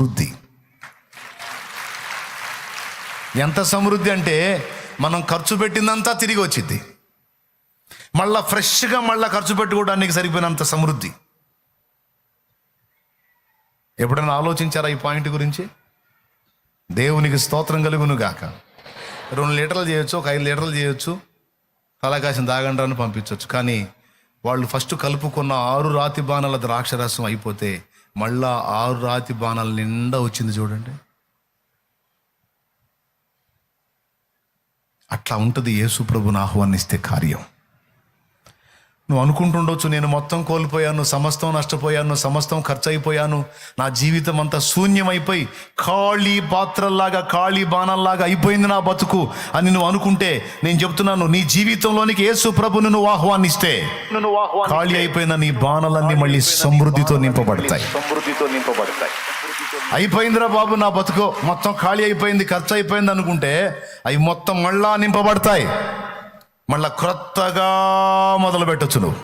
సమృద్ధి. ఎంత సమృద్ధి అంటే మనం ఖర్చు పెట్టిందంతా తిరిగి వచ్చింది మళ్ళా ఫ్రెష్గా మళ్ళా ఖర్చు పెట్టుకోవడానికి సరిపోయినంత సమృద్ధి. ఎప్పుడైనా ఆలోచించారా ఈ పాయింట్ గురించి? దేవునికి స్తోత్రం కలుగును గాక రెండు లీటర్లు చేయొచ్చు ఒక ఐదు లీటర్లు చేయొచ్చు తలకాసిన దాగండ్రాన్ని పంపించవచ్చు కానీ వాళ్ళు ఫస్ట్ కలుపుకున్న ఆరు రాతి బాణాల ద్రాక్షరసం అయిపోతే మళ్ళా ఆరు రాతి బాణాల నిండా వచ్చింది చూడండి. అట్లా ఉంటుంది యేసుప్రభుని ఆహ్వానిస్తే కార్యం. నువ్వు అనుకుంటుండొచ్చు నేను మొత్తం కోల్పోయాను సమస్తం నష్టపోయాను సమస్తం ఖర్చు అయిపోయాను నా జీవితం అంతా శూన్యమైపోయి ఖాళీ పాత్రల్లాగా ఖాళీ బాణంలాగా అయిపోయింది నా బతుకు అని నువ్వు అనుకుంటే నేను చెప్తున్నాను నీ జీవితంలోనికి యేసు ప్రభుని నువ్వు ఆహ్వానిస్తే ఖాళీ అయిపోయిన నీ బాణలన్నీ మళ్ళీ సమృద్ధితో నింపబడతాయి. సమృద్ధితో నింపబడతాయి. అయిపోయిందిరా బాబు నా బతుకు మొత్తం ఖాళీ అయిపోయింది ఖర్చు అయిపోయింది అనుకుంటే అవి మొత్తం మళ్ళా నింపబడతాయి. మళ్ళా క్రొత్తగా మొదలు పెట్టచ్చు నువ్వు.